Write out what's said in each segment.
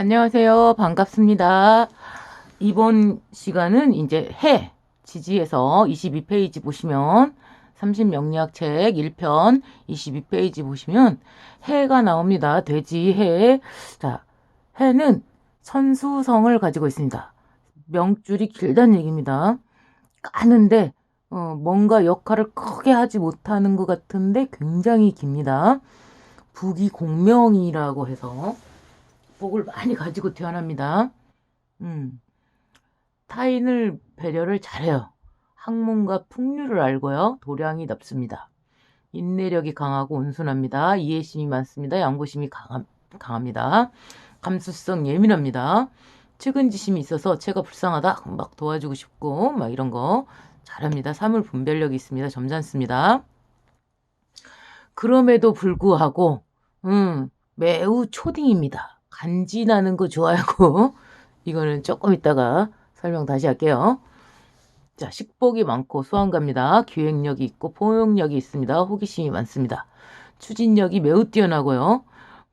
안녕하세요. 반갑습니다. 이번 시간은 이제 해 지지에서 22페이지 보시면 30명리학 책 1편 22페이지 보시면 해가 나옵니다. 돼지 해. 자, 해는 선수성을 가지고 있습니다. 명줄이 길다는 얘기입니다. 까는데 어, 뭔가 역할을 크게 하지 못하는 것 같은데 굉장히 깁니다. 북이 공명이라고 해서 복을 많이 가지고 태어납니다. 음, 타인을 배려를 잘해요. 학문과 풍류를 알고요. 도량이 넓습니다. 인내력이 강하고 온순합니다. 이해심이 많습니다. 양보심이 강함, 강합니다. 감수성 예민합니다. 측은지심이 있어서 제가 불쌍하다 막 도와주고 싶고 막 이런 거 잘합니다. 사물 분별력이 있습니다. 점잖습니다. 그럼에도 불구하고 음, 매우 초딩입니다. 간지나는 거 좋아하고 이거는 조금 이따가 설명 다시 할게요. 자, 식복이 많고 수완갑니다. 기획력이 있고 포용력이 있습니다. 호기심이 많습니다. 추진력이 매우 뛰어나고요.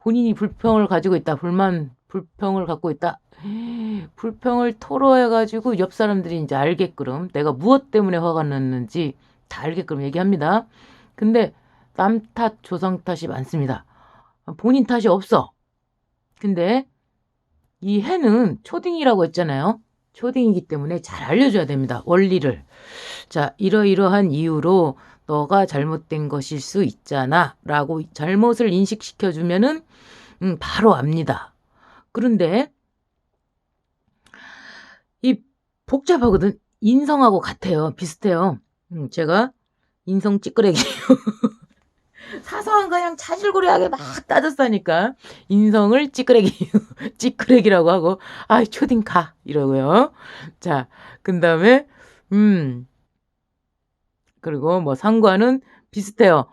본인이 불평을 가지고 있다. 불만, 불평을 갖고 있다. 불평을 토로해가지고 옆 사람들이 이제 알게끔 내가 무엇 때문에 화가 났는지 다 알게끔 얘기합니다. 근데 남 탓, 조상 탓이 많습니다. 본인 탓이 없어. 근데 이 해는 초딩이라고 했잖아요. 초딩이기 때문에 잘 알려줘야 됩니다. 원리를. 자, 이러이러한 이유로 너가 잘못된 것일 수 있잖아. 라고 잘못을 인식시켜주면은, 음, 바로 압니다. 그런데, 이 복잡하거든. 인성하고 같아요. 비슷해요. 음, 제가 인성 찌끄레기. 사소한 그냥 차질구리하게 막 따졌다니까. 인성을 찌끄레기, 찌끄레기라고 하고, 아, 초딩 가. 이러고요. 자, 그 다음에, 음. 그리고 뭐 상관은 비슷해요.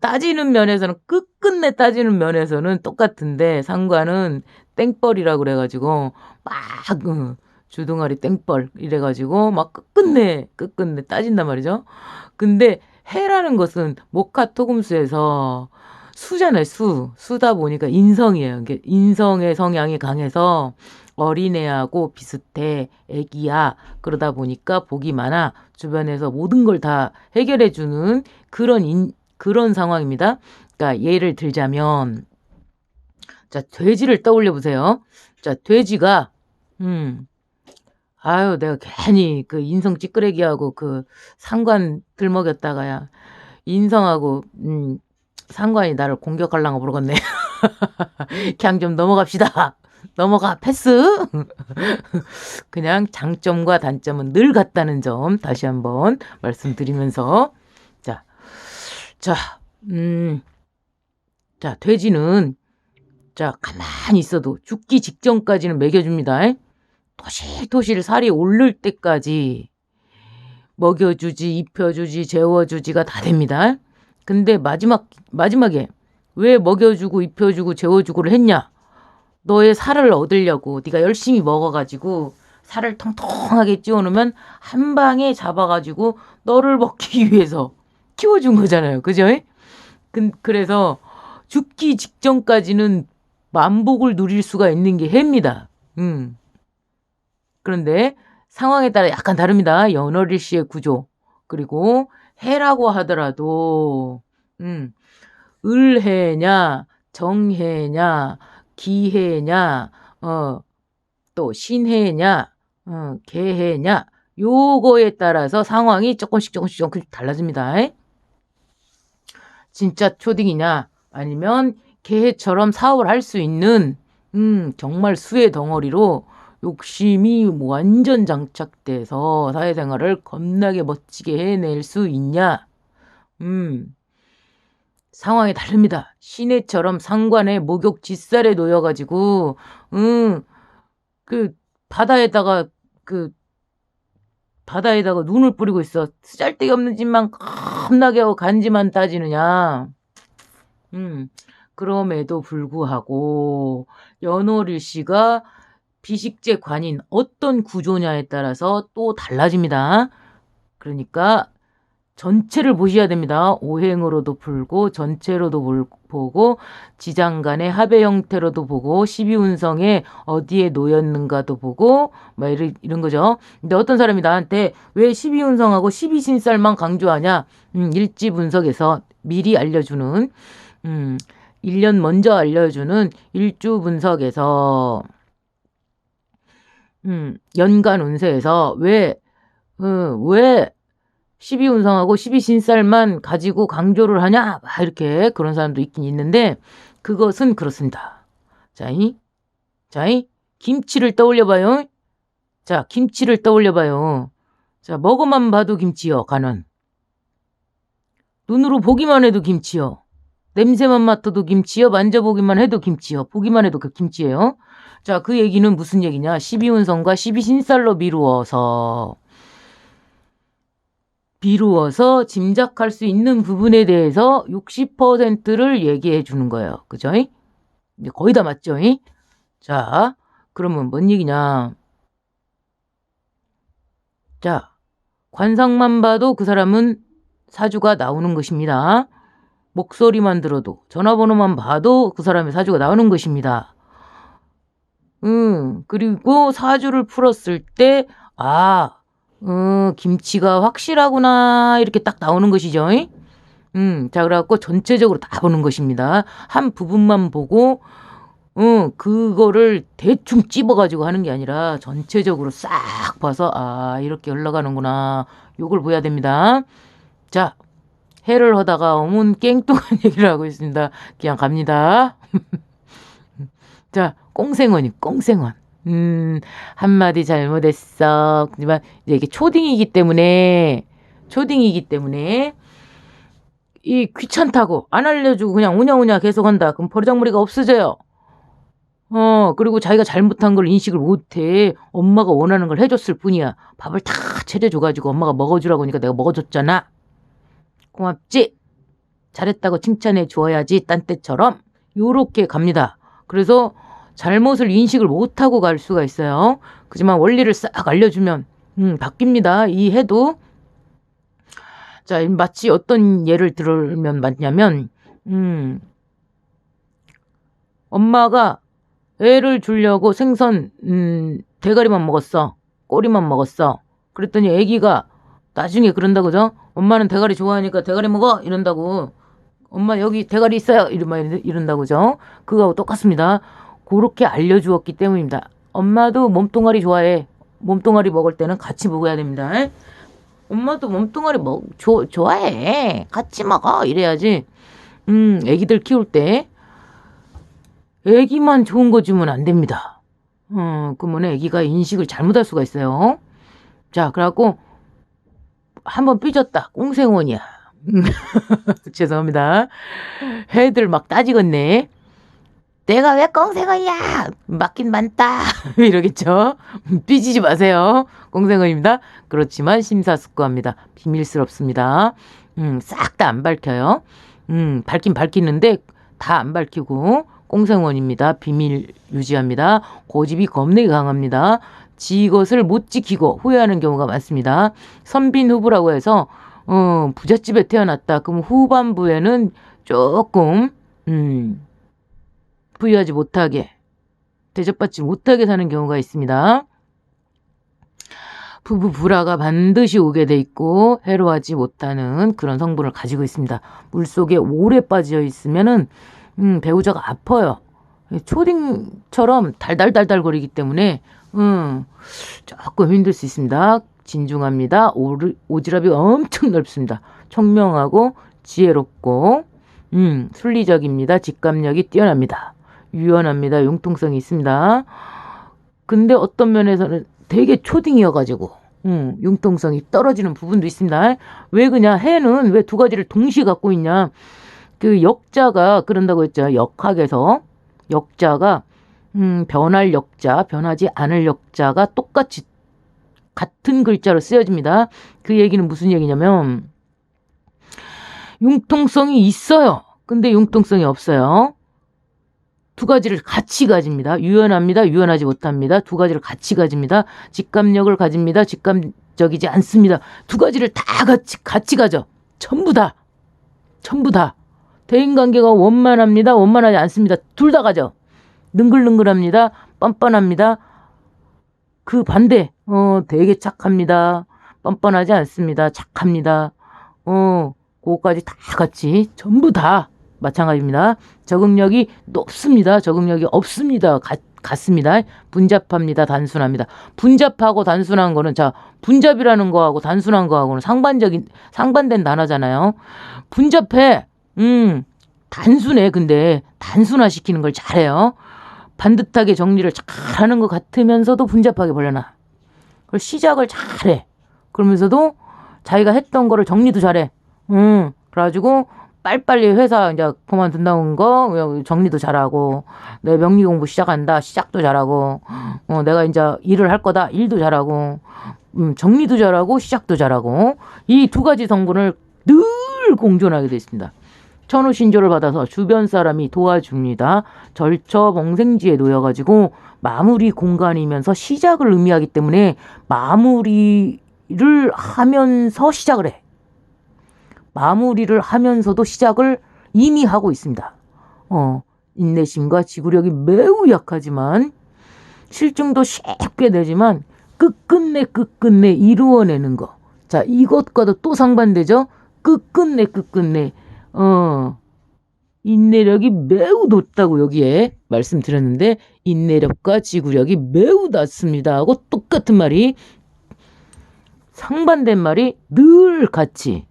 따지는 면에서는 끝끝내 따지는 면에서는 똑같은데 상관은 땡벌이라고 그래가지고 막 음, 주둥아리 땡벌 이래가지고 막 끝끝내 끝끝내 따진단 말이죠. 근데 해라는 것은 모카토금수에서 수잖아요, 수. 수다 보니까 인성이에요. 인성의 성향이 강해서 어린애하고 비슷해, 애기야. 그러다 보니까 복이 많아. 주변에서 모든 걸 다 해결해주는 그런 인, 그런 상황입니다. 그러니까 예를 들자면, 자, 돼지를 떠올려 보세요. 자, 돼지가, 음, 아유, 내가 괜히 그 인성 찌끄레기하고 그 상관 들먹였다가야 인성하고 음, 상관이 나를 공격하려고 모르겠네. 그냥 좀 넘어갑시다. 넘어가 패스. 그냥 장점과 단점은 늘 같다는 점 다시 한번 말씀드리면서 자, 자, 음, 자 돼지는 자 가만히 있어도 죽기 직전까지는 먹여 줍니다. 토실토실 살이 오를 때까지 먹여주지, 입혀주지, 재워주지가 다 됩니다. 근데 마지막, 마지막에 왜 먹여주고, 입혀주고, 재워주고를 했냐? 너의 살을 얻으려고 네가 열심히 먹어가지고 살을 통통하게 찌워놓으면 한 방에 잡아가지고 너를 먹기 위해서 키워준 거잖아요. 그죠? 그, 그래서 죽기 직전까지는 만복을 누릴 수가 있는 게 해입니다. 음. 그런데 상황에 따라 약간 다릅니다. 연어리 씨의 구조. 그리고 해라고 하더라도, 음, 을해냐, 정해냐, 기해냐, 어, 또 신해냐, 어, 개해냐, 요거에 따라서 상황이 조금씩 조금씩 조금씩 달라집니다. 진짜 초딩이냐, 아니면 개해처럼 사업을 할 수 있는, 음, 정말 수의 덩어리로 욕심이 완전 장착돼서 사회생활을 겁나게 멋지게 해낼 수 있냐? 음, 상황이 다릅니다. 시내처럼 상관에 목욕 짓살에 놓여가지고, 음, 그, 바다에다가, 그, 바다에다가 눈을 뿌리고 있어. 쓰잘데기 없는 짓만 겁나게 하고 간지만 따지느냐. 음, 그럼에도 불구하고, 연호릴 씨가 비식재 관인 어떤 구조냐에 따라서 또 달라집니다. 그러니까 전체를 보셔야 됩니다. 오행으로도 풀고 전체로도 볼- 보고 지장 간의 합의 형태로도 보고 12운성에 어디에 놓였는가도 보고 막 이런, 이런 거죠. 근데 어떤 사람이 나한테 왜 12운성하고 12신살만 강조하냐? 음, 일지 분석에서 미리 알려주는 음, 1년 먼저 알려주는 일주 분석에서 음, 연간 운세에서 왜, 어, 왜 12운성하고 12신살만 가지고 강조를 하냐? 막 이렇게 그런 사람도 있긴 있는데, 그것은 그렇습니다. 자이, 자이, 김치를 떠올려봐요. 자, 김치를 떠올려봐요. 자, 먹어만 봐도 김치요, 간은. 눈으로 보기만 해도 김치요. 냄새만 맡아도 김치요. 만져보기만 해도 김치요. 보기만 해도 그 김치예요. 자, 그 얘기는 무슨 얘기냐? 12운성과 12신살로 미루어서 비루어서 짐작할 수 있는 부분에 대해서 60%를 얘기해 주는 거예요. 그죠? 거의 다 맞죠? 자, 그러면 뭔 얘기냐? 자, 관상만 봐도 그 사람은 사주가 나오는 것입니다. 목소리만 들어도, 전화번호만 봐도 그 사람의 사주가 나오는 것입니다. 음, 그리고 사주를 풀었을 때, 아, 음, 김치가 확실하구나, 이렇게 딱 나오는 것이죠. 음, 자, 그래갖고 전체적으로 다 보는 것입니다. 한 부분만 보고, 음, 그거를 대충 찝어가지고 하는 게 아니라 전체적으로 싹 봐서, 아, 이렇게 흘러가는구나. 요걸 보야 됩니다. 자, 해를 하다가 어문 깽뚱한 얘기를 하고 있습니다. 그냥 갑니다. 자, 꽁생원이, 꽁생원. 음, 한마디 잘못했어. 하지만 이제 이게 초딩이기 때문에, 초딩이기 때문에, 이 귀찮다고 안 알려주고 그냥 우냐우냐 계속한다. 그럼 버르장머리가 없어져요. 어, 그리고 자기가 잘못한 걸 인식을 못해. 엄마가 원하는 걸 해줬을 뿐이야. 밥을 다 차려줘가지고 엄마가 먹어주라고 하니까 내가 먹어줬잖아. 고맙지? 잘했다고 칭찬해 주어야지. 딴 때처럼. 요렇게 갑니다. 그래서 잘못을 인식을 못하고 갈 수가 있어요. 그지만 원리를 싹 알려주면, 음, 바뀝니다. 이 해도. 자, 마치 어떤 예를 들면 맞냐면, 음, 엄마가 애를 주려고 생선, 음, 대가리만 먹었어. 꼬리만 먹었어. 그랬더니 애기가 나중에 그런다 그죠? 엄마는 대가리 좋아하니까 대가리 먹어! 이런다고. 엄마 여기 대가리 있어요! 이러면 이런다고 그죠? 그거하고 똑같습니다. 그렇게 알려주었기 때문입니다. 엄마도 몸뚱아리 좋아해. 몸뚱아리 먹을 때는 같이 먹어야 됩니다. 엄마도 몸뚱아리 먹, 조, 좋아해. 같이 먹어. 이래야지. 음, 애기들 키울 때, 애기만 좋은 거 주면 안 됩니다. 어, 그러면 애기가 인식을 잘못할 수가 있어요. 자, 그래갖고, 한번 삐졌다. 꽁생원이야. 죄송합니다. 애들 막 따지겠네. 내가 왜 꽁생원이야? 맞긴 많다. 이러겠죠? 삐지지 마세요. 꽁생원입니다. 그렇지만 심사숙고합니다. 비밀스럽습니다. 음, 싹 다 안 밝혀요. 음, 밝긴 밝히는데 다 안 밝히고 꽁생원입니다. 비밀 유지합니다. 고집이 겁내게 강합니다. 지 것을 못 지키고 후회하는 경우가 많습니다. 선빈 후부라고 해서 어, 부잣집에 태어났다. 그럼 후반부에는 조금 음, 부유하지 못하게 대접받지 못하게 사는 경우가 있습니다. 부부 불화가 반드시 오게 돼 있고 해로하지 못하는 그런 성분을 가지고 있습니다. 물속에 오래 빠져 있으면은 음, 배우자가 아파요. 초딩처럼 달달달달 거리기 때문에 음, 조금 힘들 수 있습니다. 진중합니다. 오르, 오지랖이 엄청 넓습니다. 청명하고 지혜롭고 음, 순리적입니다. 직감력이 뛰어납니다. 유연합니다. 융통성이 있습니다. 근데 어떤 면에서는 되게 초딩이어가지고 음, 융통성이 떨어지는 부분도 있습니다. 왜 그냐? 해는 왜 두 가지를 동시에 갖고 있냐? 그 역자가 그런다고 했죠. 역학에서 역자가 음, 변할 역자, 변하지 않을 역자가 똑같이 같은 글자로 쓰여집니다. 그 얘기는 무슨 얘기냐면 융통성이 있어요. 근데 융통성이 없어요. 두 가지를 같이 가집니다. 유연합니다. 유연하지 못합니다. 두 가지를 같이 가집니다. 직감력을 가집니다. 직감 직접적이지 않습니다. 두 가지를 다 같이 같이 가죠. 전부 다 전부 다 대인 관계가 원만합니다. 원만하지 않습니다. 둘 다 가죠. 능글능글합니다. 뻔뻔합니다. 그 반대, 어, 되게 착합니다. 뻔뻔하지 않습니다. 착합니다. 어, 그거까지 다 같이 전부 다 마찬가지입니다. 적응력이 높습니다. 적응력이 없습니다. 같, 같습니다. 분잡합니다. 단순합니다. 분잡하고 단순한 거는 자, 분잡이라는 거하고 단순한 거하고는 상반적인 상반된 단어잖아요. 분잡해. 음. 단순해. 근데 단순화 시키는 걸 잘해요. 반듯하게 정리를 잘하는 것 같으면서도 분잡하게 벌려놔. 그리고 시작을 잘해. 그러면서도 자기가 했던 거를 정리도 잘해. 음, 그래가지고 빨리빨리 회사 이제 그만둔다는 거 정리도 잘하고 내 명리 공부 시작한다 시작도 잘하고 어, 내가 이제 일을 할 거다 일도 잘하고 음, 정리도 잘하고 시작도 잘하고 이 두 가지 성분을 늘 공존하게 돼 있습니다. 천우 신조를 받아서 주변 사람이 도와줍니다. 절처 봉생지에 놓여가지고 마무리 공간이면서 시작을 의미하기 때문에 마무리를 하면서 시작을 해. 마무리를 하면서도 시작을 이미 하고 있습니다. 어, 인내심과 지구력이 매우 약하지만 실증도 쉽게 내지만 끝끝내 끝끝내 이루어내는 거. 자, 이것과도 또 상반되죠? 끝끝내 끝끝내. 어, 인내력이 매우 높다고 여기에 말씀드렸는데 인내력과 지구력이 매우 낮습니다 하고 똑같은 말이 상반된 말이 늘 같이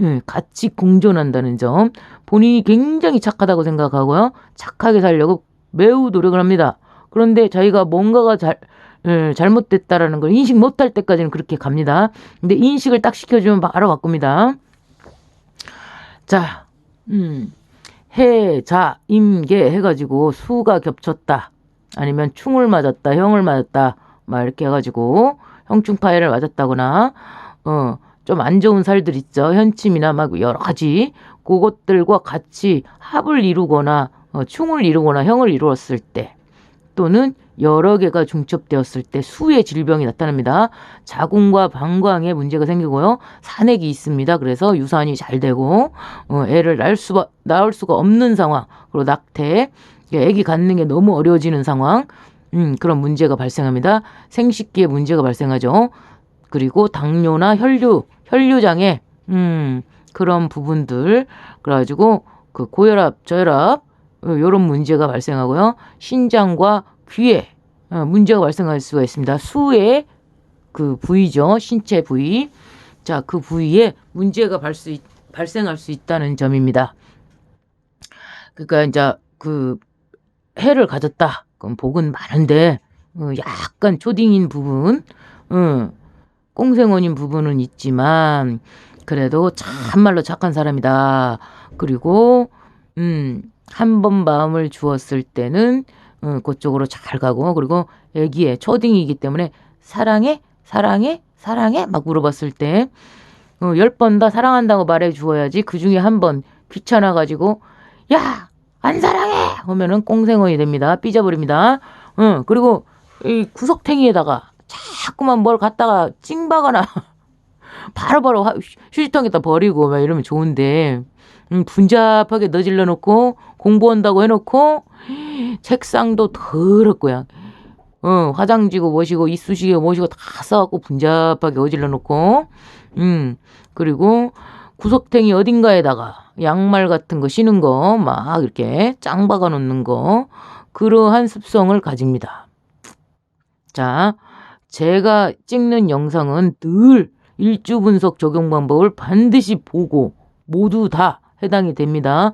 예, 같이 공존한다는 점. 본인이 굉장히 착하다고 생각하고요. 착하게 살려고 매우 노력을 합니다. 그런데 자기가 뭔가가 잘 예, 잘못됐다라는 걸 인식 못할 때까지는 그렇게 갑니다. 근데 인식을 딱 시켜주면 바로 바꿉니다. 자 음, 해, 자, 임계 해가지고 수가 겹쳤다. 아니면 충을 맞았다, 형을 맞았다. 막 이렇게 해가지고 형충 파해를 맞았다거나, 어, 좀 안 좋은 살들 있죠. 현침이나 막 여러 가지. 그것들과 같이 합을 이루거나, 어, 충을 이루거나 형을 이루었을 때, 또는 여러 개가 중첩되었을 때 수의 질병이 나타납니다. 자궁과 방광에 문제가 생기고요. 산액이 있습니다. 그래서 유산이 잘 되고 어, 애를 낳을 수가 낳을 수가 없는 상황. 그리고 낙태, 애기 갖는 게 너무 어려워지는 상황. 음, 그런 문제가 발생합니다. 생식기에 문제가 발생하죠. 그리고 당뇨나 혈류, 혈류 장애, 음, 그런 부분들. 그래 가지고 그 고혈압, 저혈압, 어, 문제가 발생하고요. 신장과 귀에 어, 문제가 발생할 수가 있습니다. 수의 그 부위죠. 신체 부위. 자, 그 부위에 문제가 발수, 발생할 수 있다는 점입니다. 그러니까 이제 그 해를 가졌다. 그럼 복은 많은데 어, 약간 초딩인 부분, 어, 꽁생원인 부분은 있지만 그래도 참말로 착한 사람이다. 그리고 음, 한 번 마음을 주었을 때는 어, 그쪽으로 잘 가고 그리고 애기의 초딩이기 때문에 사랑해 사랑해 사랑해 막 물어봤을 때 어, 열번 다 사랑한다고 말해 주어야지 그 중에 한 번 귀찮아 가지고 야 안 사랑해! 하면은 꽁생어이 됩니다. 삐져버립니다. 어, 그리고 이 구석탱이에다가 자꾸만 뭘 갖다가 찡박아나 바로바로 휴지통에다 버리고 막 이러면 좋은데 음, 분잡하게 너질러 놓고 공부한다고 해놓고 책상도 더럽고요. 어, 화장지고 뭐시고 이쑤시개 뭐시고 다 써갖고 분잡하게 어질러 놓고 음 그리고 구석탱이 어딘가에다가 양말 같은 거 신은 거 막 이렇게 짱 박아 놓는 거 그러한 습성을 가집니다. 자, 제가 찍는 영상은 늘 일주 분석 적용 방법을 반드시 보고 모두 다 해당이 됩니다.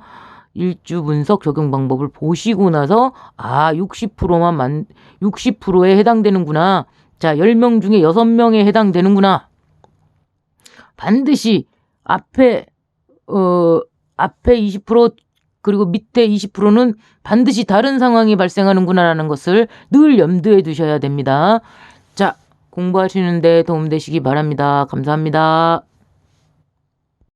일주 분석 적용 방법을 보시고 나서 아 60%만 만 60%에 해당되는구나. 자, 10명 중에 6명에 해당되는구나. 반드시 앞에 어 앞에 20% 그리고 밑에 20%는 반드시 다른 상황이 발생하는구나라는 것을 늘 염두에 두셔야 됩니다. 자, 공부하시는데 도움되시기 바랍니다. 감사합니다.